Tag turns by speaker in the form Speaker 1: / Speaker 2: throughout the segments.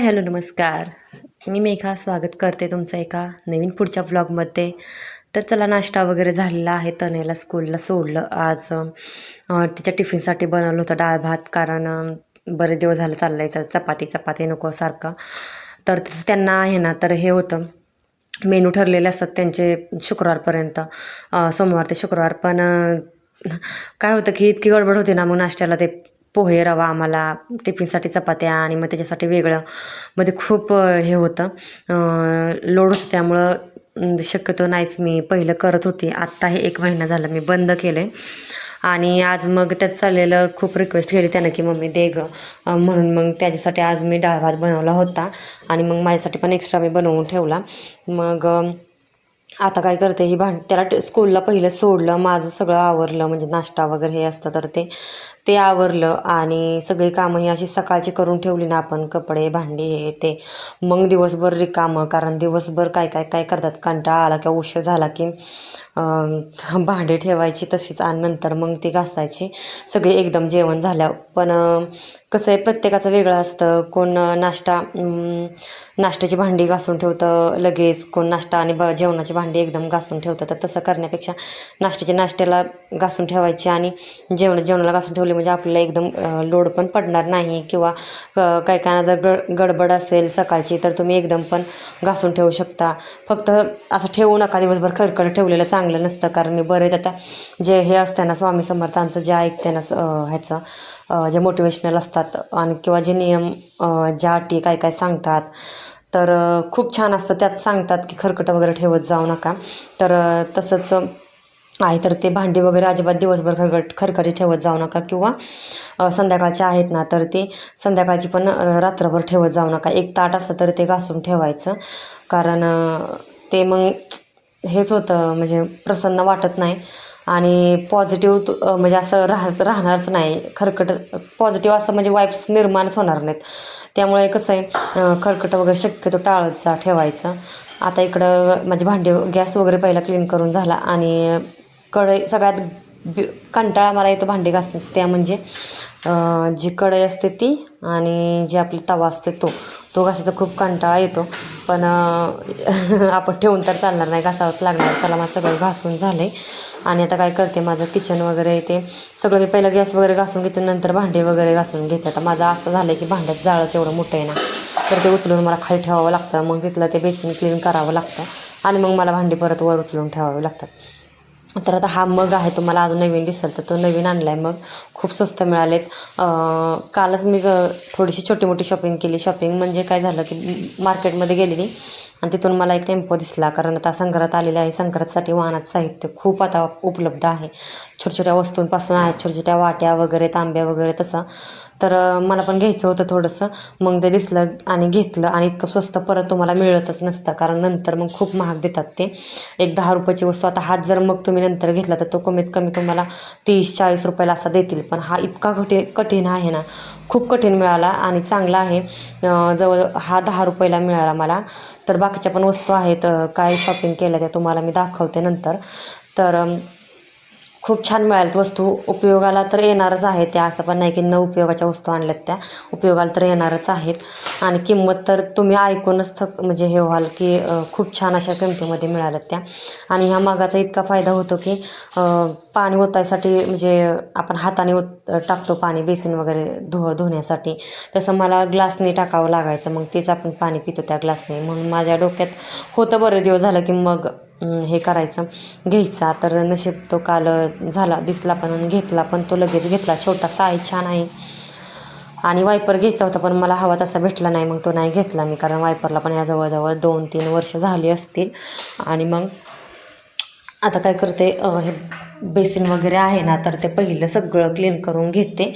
Speaker 1: Hi hello नमस्कार. मी मेघा स्वागत करते तुमचं एका नवीन पुढच्या व्लॉगमध्ये तर चला नाश्ता वगैरे झालेला आहे. तनेला स्कूलला सोडलं. आज तिच्या टिफिनसाठी बनवलं होतं डाळ भात कारण बरेच दिवस झालं चाललायचं. चपाती चपाती नको सारखं. तर तसं त्यांना आहे ना तर हे होतं. मेनू ठरलेले असतात त्यांचे शुक्रवारपर्यंत. सोमवार ते शुक्रवार. पण काय होतं की इतकी गडबड होती ना मग नाश्त्याला ते पोहे रवा आम्हाला टिफिनसाठी चपात्या आणि मग त्याच्यासाठी वेगळं. मध्ये खूप हे होतं. लोड होतं त्यामुळं शक्यतो नाहीच मी पहिलं करत होती. आत्ता हे एक महिना झाला मी बंद केले आणि आज मग त्यात चाललेलं खूप रिक्वेस्ट केली त्यानं की मम्मी दे गं. म्हणून मग त्याच्यासाठी आज मी डाळ भात बनवला होता. आणि मग माझ्यासाठी पण एक्स्ट्रा मी बनवून ठेवला. मग आता काय करते ही भांड त्याला ट- स्कूलला पहिलं सोडलं. माझं सगळं आवरलं. म्हणजे नाश्ता वगैरे हे असतं तर ते. ते आवरलं आणि सगळी कामं ही अशी सकाळची करून ठेवली ना आपण कपडे भांडी हे ते. मग दिवसभर रिकामं कारण दिवसभर काय काय काय करतात? कंटाळा आला किंवा उशीर झाला की भांडे ठेवायची तशीच आणि नंतर मग ती घासायची. सगळे एकदम जेवण झाल्यावर. पण कसं आहे प्रत्येकाचं वेगळं असतं. कोण नाश्ता नाश्त्याची भांडी घासून ठेवतं लगेच कोण नाश्ता आणि ब जेवणाची भांडी एकदम घासून ठेवतं. तर तसं करण्यापेक्षा नाश्त्याची नाश्त्याला घासून ठेवायची आणि जेवण जेवणाला घासून ठेवली म्हणजे आपल्याला एकदम लोड पण पडणार नाही किंवा काही काय काय जर गड गडबड असेल सकाळची तर तुम्ही एकदम पण घासून ठेवू शकता. फक्त असं ठेवू नका दिवसभर खरखड ठेवलेलं चांगलं नसतं. कारण मी बरेच आता जे हे असतं ना स्वामी समर्थांचं जे ऐकते ना स- ह्याचं जे मोटिवेशनल असतात आणि किंवा जे नियम ज्या अटी काय काय सांगतात तर खूप छान असतं त्यात सांगतात की खरकटं वगैरे ठेवत जाऊ नका. तर तसंच आहे तर ते भांडी वगैरे अजिबात दिवसभर खरकट खरकटी ठेवत जाऊ नका किंवा संध्याकाळचे आहेत ना तर ते संध्याकाळची पण रात्रभर ठेवत जाऊ नका. एक ताट असलं तर ते घासून ठेवायचं. कारण ते मग हेच होतं म्हणजे प्रसन्न वाटत नाही. आणि पॉझिटिव्ह म्हणजे असं राह राहणारच नाही. खरकट पॉझिटिव्ह असं म्हणजे वाईब्स निर्माणच होणार नाहीत. त्यामुळे कसं आहे खरकट वगैरे शक्यतो टाळत जा ठेवायचं. आता इकडं माझी भांडी गॅस वगैरे पहिला क्लीन करून झाला. आणि कढई सगळ्यात कंटाळा मला येतो भांडी घासण्यात त्या म्हणजे जी कढई असते ती आणि जी आपली तवा असते तो तो घासायचा खूप कंटाळा येतो. पण आपण ठेवून तर चालणार नाही घासावंच लागणार. चला माझं सगळं घासून झालं आहे आणि आता काय करते माझं किचन वगैरे ते सगळं मी पहिलं गॅस वगैरे घासून घेते नंतर भांडे वगैरे घासून घेते. आता माझं असं झालं की भांड्यात जाळंच एवढं मोठं आहे ना तर ते उचलून मला खाली ठेवावं लागतं. मग तिथलं ते बेसिन क्लीन करावं लागतं. आणि मग मला भांडी परत वर उचलून ठेवावी लागतात. तर आता हा मग आहे तुम्हाला आज नवीन दिसेल तर तो नवीन आणला आहे मग. खूप स्वस्त मिळालेत. कालच मी ग- थोडीशी छोटी मोठी शॉपिंग केली. शॉपिंग म्हणजे काय झालं की मार्केटमध्ये गेलेली. आणि तिथून मला एक टेम्पो दिसला कारण आता संक्रांत आलेली आहे. संक्रांतसाठी वाहनात साहित्य खूप आता उपलब्ध आहे. छोट्या छोट्या वस्तूंपासून आहेत छोट्या छोट्या वाट्या वगैरे तांब्या वगैरे तसं. तर मला पण घ्यायचं होतं थोडंसं. मग ते दिसलं आणि घेतलं आणि इतकं स्वस्त परत तुम्हाला मिळतच नसतं कारण नंतर मग खूप महाग देतात ते. एक दहा रुपयाची वस्तू आता हात जर मग तुम्ही नंतर घेतला तर तो कमीत कमी तुम्हाला तीस चाळीस रुपयाला असा देतील. पण हा इतका कठीण कठीण आहे ना. खूप कठीण मिळाला आणि चांगला आहे. जवळ हा दहा रुपयाला मिळाला मला. तर बाकीच्या पण वस्तू आहेत काय शॉपिंग केल्या त्या तुम्हाला मी दाखवते नंतर. तर खूप छान मिळाल्यात वस्तू. उपयोगाला तर येणारच आहेत त्या असं पण नाही की न उपयोगाच्या वस्तू आणल्यात त्या. उपयोगाला तर येणारच आहेत. आणि किंमत तर तुम्ही ऐकूनच थक म्हणजे हे व्हाल की खूप छान अशा किमतीमध्ये मिळाल्यात त्या. आणि ह्या मागाचा इतका फायदा होतो की पाणी ओतायसाठी म्हणजे आपण हाताने ओत टाकतो पाणी बेसिन वगैरे धु धुण्यासाठी. तसं मला ग्लासने टाकावं लागायचं मग तेच आपण पाणी पितो त्या ग्लासने. म्हणून माझ्या डोक्यात होतं बरं दिवस झालं की मग हे करायचं. घ्यायचा तर नशीब तो काल झाला दिसला पण घेतला पण तो लगेच घेतला. छोटासा आहे छान आहे. आणि वायपर घ्यायचा होता पण मला हवा तसा भेटला नाही मग तो नाही घेतला मी कारण वायपरला पण या जवळजवळ दोन तीन वर्ष झाली असतील. आणि मग आता काय करते हे बेसिन वगैरे आहे ना तर ते पहिलं सगळं क्लीन करून घेते.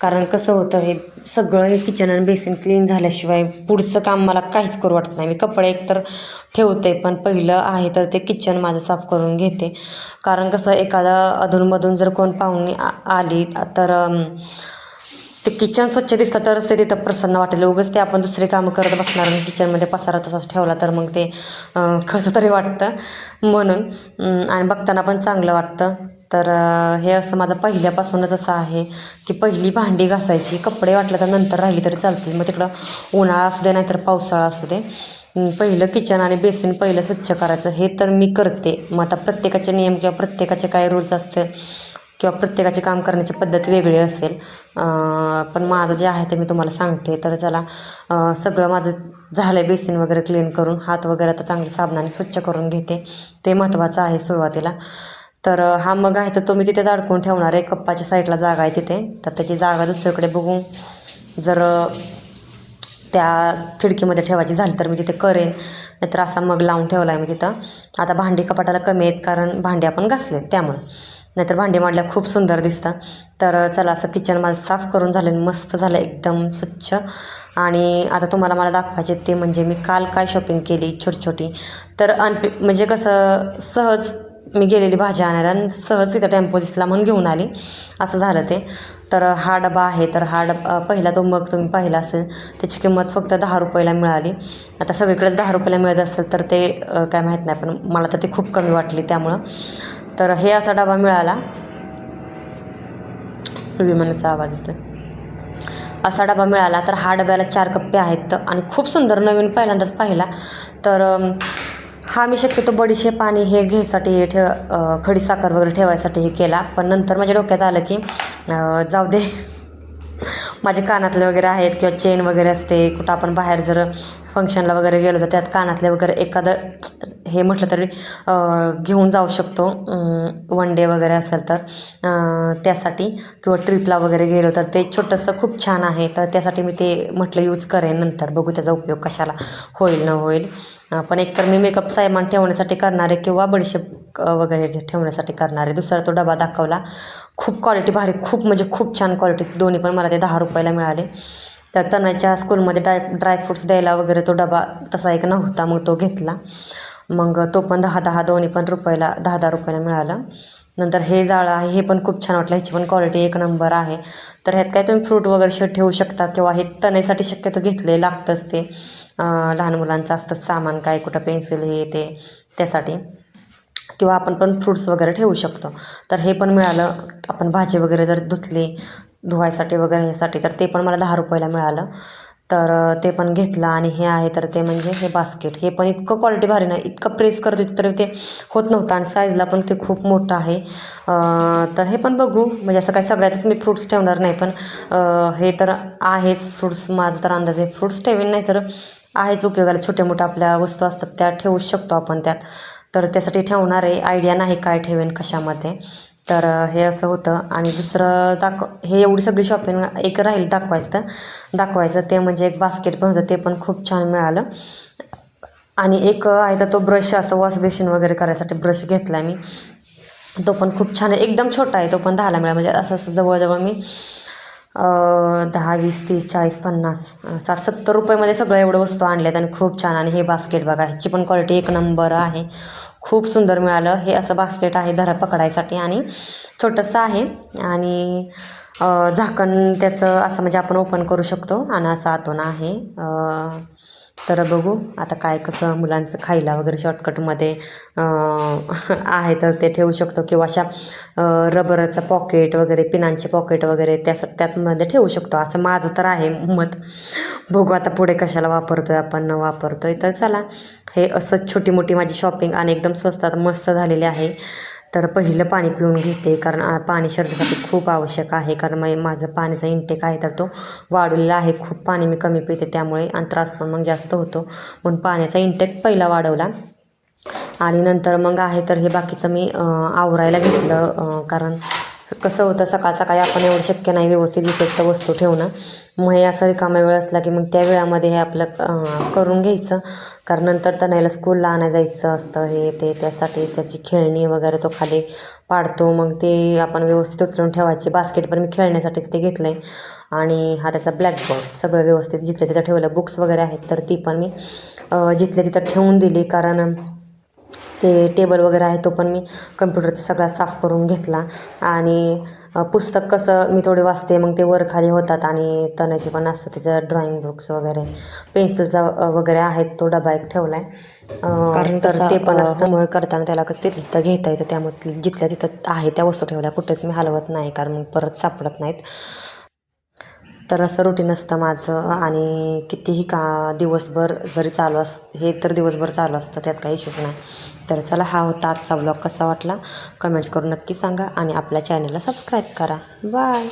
Speaker 1: कारण कसं होतं हे सगळं हे किचन आणि बेसिन क्लीन झाल्याशिवाय पुढचं काम मला काहीच करू वाटत नाही. मी कपडे एकतर ठेवते पण पहिलं आहे तर ते किचन माझं साफ करून घेते. कारण कसं एखादा अधूनमधून जर कोण पाहुणे आ- आली तर ते किचन स्वच्छ दिसलं तरच ते तिथं प्रसन्न वाटेल. उगच ते आपण दुसरे कामं करत बसणार आणि किचनमध्ये पसारा तसाच ठेवला तर मग ते कसं तरी वाटतं. म्हणून आणि बघताना पण चांगलं वाटतं. तर हे असं माझं पहिल्यापासूनच असं आहे की पहिली भांडी घासायची कपडे वाटलं तर नंतर राहिली तरी चालतील. मग तिकडं उन्हाळा असू दे नाहीतर पावसाळा असू दे. पहिलं किचन आणि बेसिन पहिलं स्वच्छ करायचं. हे तर मी करते. मग आता प्रत्येकाचे नियम किंवा प्रत्येकाचे काय रूल्स असते किंवा प्रत्येकाची काम करण्याची पद्धत वेगळी असेल. पण माझं जे आहे ते मी तुम्हाला सांगते. तर चला सगळं माझं झालं आहे बेसिन वगैरे क्लीन करून हात वगैरे आता चांगले साबणाने स्वच्छ करून घेते. ते महत्त्वाचं आहे सुरुवातीला. तर हा मग आहे तर तो मी तिथेच अडकून ठेवणार आहे. कप्पाच्या साईडला जागा आहे तिथे. तर त्याची जागा दुसरीकडे बघून जर त्या खिडकीमध्ये ठेवायची झाली तर मी तिथे करेन. नाहीतर असा मग लावून ठेवला आहे मी तिथं. आता भांडी कपाटाला कमी आहेत कारण भांडी आपण घासले त्यामुळं. नाहीतर भांडी मांडल्या खूप सुंदर दिसतं तर चला असं किचन माझं साफ करून झालं आणि मस्त झालं एकदम स्वच्छ. आणि आता तुम्हाला मला दाखवायचे ते म्हणजे मी काल काय शॉपिंग केली छोटी छोटी तर अनपे म्हणजे कसं सहज मी गेलेली भाजी आणायला आणि सहज तिथं टेम्पो दिसला म्हणून घेऊन आली. असं झालं ते. तर हा डबा आहे तर हा डबा पहिला तो मग तुम्ही पाहिला असेल. त्याची किंमत फक्त दहा रुपयाला मिळाली. आता सगळीकडेच दहा रुपयाला मिळत असेल तर ते काय माहीत नाही पण मला तर ते खूप कमी वाटली त्यामुळं. तर हे असा डबा मिळाला. विमानाचा आवाज येतो असा डबा मिळाला तर हा डब्याला चार कप्पे आहेत आणि खूप सुंदर नवीन पहिल्यांदाच पाहिला. तर हा मी शक्यतो बडीशेप आणि हे घ्यायसाठी ठेव अ, खडीसाखर वगैरे ठेवायसाठी हे केला. पण नंतर माझ्या डोक्यात आलं की जाऊ दे. माझे कानातले वगैरे आहेत किंवा चेन वगैरे असते कुठं आपण बाहेर जर फंक्शनला वगैरे गेलो तर त्यात कानातले वगैरे एखादं हे म्हटलं तरी घेऊन जाऊ शकतो. वन डे वगैरे असेल तर. त्यासाठी किंवा ट्रिपला वगैरे गेलो तर ते छोटंसं खूप छान आहे. तर त्यासाठी मी ते म्हटलं यूज करेन नंतर. बघू त्याचा उपयोग कशाला होईल न होईल. पण एकतर मी मेकअप सायमान ठेवण्यासाठी करणार आहे किंवा बडीशेप वगैरे जे ठेवण्यासाठी करणार. आहे दुसरा तो डबा दाखवला. खूप क्वालिटी भारी खूप म्हणजे खूप छान क्वालिटी दोन्ही पण मला ते दहा रुपयाला मिळाले. त्या तनाच्या स्कूलमध्ये ड्राय ड्रायफ्रूट्स द्यायला वगैरे तो डबा तसा एक नव्हता मग तो घेतला. मग तो पण दहा दहा दोन्ही पण रुपयाला दहा दहा रुपयाला मिळाला. नंतर हे जाळं आहे हे पण खूप छान वाटलं ह्याची पण क्वालिटी एक नंबर आहे. तर ह्यात काय तुम्ही फ्रूट वगैरे शर्ट ठेवू शकता किंवा हे तणाईसाठी शक्यतो घेतले लागतंच ते. लहान मुलांचं असतं सामान काय कुठं पेन्सिल हे ते त्यासाठी. किंवा आपण पण फ्रूट्स वगैरे ठेवू शकतो. तर हे पण मिळालं आपण भाजी वगैरे जर धुतली धुवायसाठी वगैरे ह्यासाठी तर ते पण मला दहा रुपयाला मिळालं. तर ते पण घेतलं आणि हे आहे तर ते म्हणजे हे बास्केट हे पण इतकं क्वालिटी भारी नाही इतकं प्रेस करत होती तर ते होत नव्हतं आणि साईजला पण ते खूप मोठं आहे. तर हे पण बघू. म्हणजे असं काही सगळ्यातच मी फ्रूट्स ठेवणार नाही पण हे तर आहेच फ्रूट्स माझं तर अंदाज आहे फ्रूट्स ठेवेन नाही तर आहेच उपयोगाला. छोट्या मोठ्या आपल्या वस्तू असतात त्या ठेवू शकतो आपण त्यात. तर त्यासाठी ठेवणार आहे. आयडिया नाही काय ठेवेन कशामध्ये. तर हे असं होतं. आणि दुसरं दाखव हे एवढी सगळी शॉपिंग एक राहील दाखवायचं. तर दाखवायचं. ते म्हणजे एक बास्केट पण होतं. ते पण खूप छान मिळालं. आणि एक आहे तर तो ब्रश असं वॉश बेसिन वगैरे करायसाठी ब्रश घेतला मी. तो पण खूप छान आहे. एकदम छोटा आहे. तो पण दहाला मिळाला. म्हणजे असं असं जवळजवळ मी दहा वीस तीस चाळीस पन्नास साठ सत्तर रुपयामध्ये सगळं एवढं वस्तू आणल्यात आणि खूप छान. आणि हे बास्केट बघा. ह्याची पण क्वालिटी एक नंबर आहे. खूप सुंदर मिळालं. हे असं बास्केट आहे धरा पकडायसाठी आणि छोटंसं आहे. आणि झाकण त्याचं असं म्हणजे आपण ओपन करू शकतो. आणि असं आतून आहे. तर बघू आता काय कसं मुलांचं खायला वगैरे शॉर्टकटमध्ये आहे तर ते ठेवू शकतो. किंवा अशा रबरचं पॉकेट वगैरे पिनांचे पॉकेट वगैरे त्यास त्यामध्ये ठेवू शकतो. असं माझं तर आहे मत. बघू आता पुढे कशाला वापरतो आहे आपण वापरतो आहे तर चला. हे असं छोटी मोठी माझी शॉपिंग आणि एकदम स्वस्तात मस्त झालेली आहे. तर पहिलं पाणी पिऊन घेते कारण पाणी शरीरासाठी खूप आवश्यक आहे. कारण मग माझं पाण्याचा इंटेक आहे तर तो वाढवलेला आहे. खूप पाणी मी कमी पिते त्यामुळे आणि त्रास पण मग जास्त होतो. म्हणून पाण्याचा इंटेक पहिला वाढवला. आणि नंतर मग आहे तर हे बाकीचं मी आवरायला घेतलं कारण कसं होतं सकाळ सकाळी आपण एवढं शक्य नाही व्यवस्थित इफेक्ट वस्तू ठेवणं. मग हे असा रिकामा वेळ असला की मग त्या वेळामध्ये हे आपलं करून घ्यायचं. कारण नंतर तनयला स्कूलला आणायला जायचं असतं हे ते त्यासाठी त्याची खेळणी वगैरे तो खाली पाडतो. मग ते आपण व्यवस्थित उचलून ठेवायची. बास्केट पण मी खेळण्यासाठीच ते घेतलं आहे आणि हा त्याचा ब्लॅकबोर्ड सगळं व्यवस्थित जिथल्या तिथं ठेवलं. बुक्स वगैरे आहेत तर ती पण मी जिथल्या तिथं ठेवून दिली. कारण ते टेबल वगैरे आहे तो पण मी कम्प्युटरचा सगळा साफ करून घेतला. आणि पुस्तक कसं मी थोडे वाचते मग ते वर खाली होतात आणि तण्याचे पण असतं त्याचं ड्रॉइंग बुक्स वगैरे पेन्सिलचा वगैरे आहेत तो डबा एक ठेवला आहे कारण तर ते पण असतं. होमवर्क करताना त्याला कसं तिथलं तिथं घेता येतं त्यामुळे जिथल्या तिथं आहे त्या वस्तू ठेवल्या कुठेच मी हलवत नाही कारण मग परत सापडत नाहीत. तर असं रुटीन असतं माझं आणि कितीही का दिवसभर जरी चालू अस हे तर दिवसभर चालू असतं त्यात काही इश्यूज नाही. तर चला हा होता आजचा ब्लॉग कसा वाटला? कमेंट्स करून नक्की सांगा आणि आपल्या चॅनलला सबस्क्राईब करा. बाय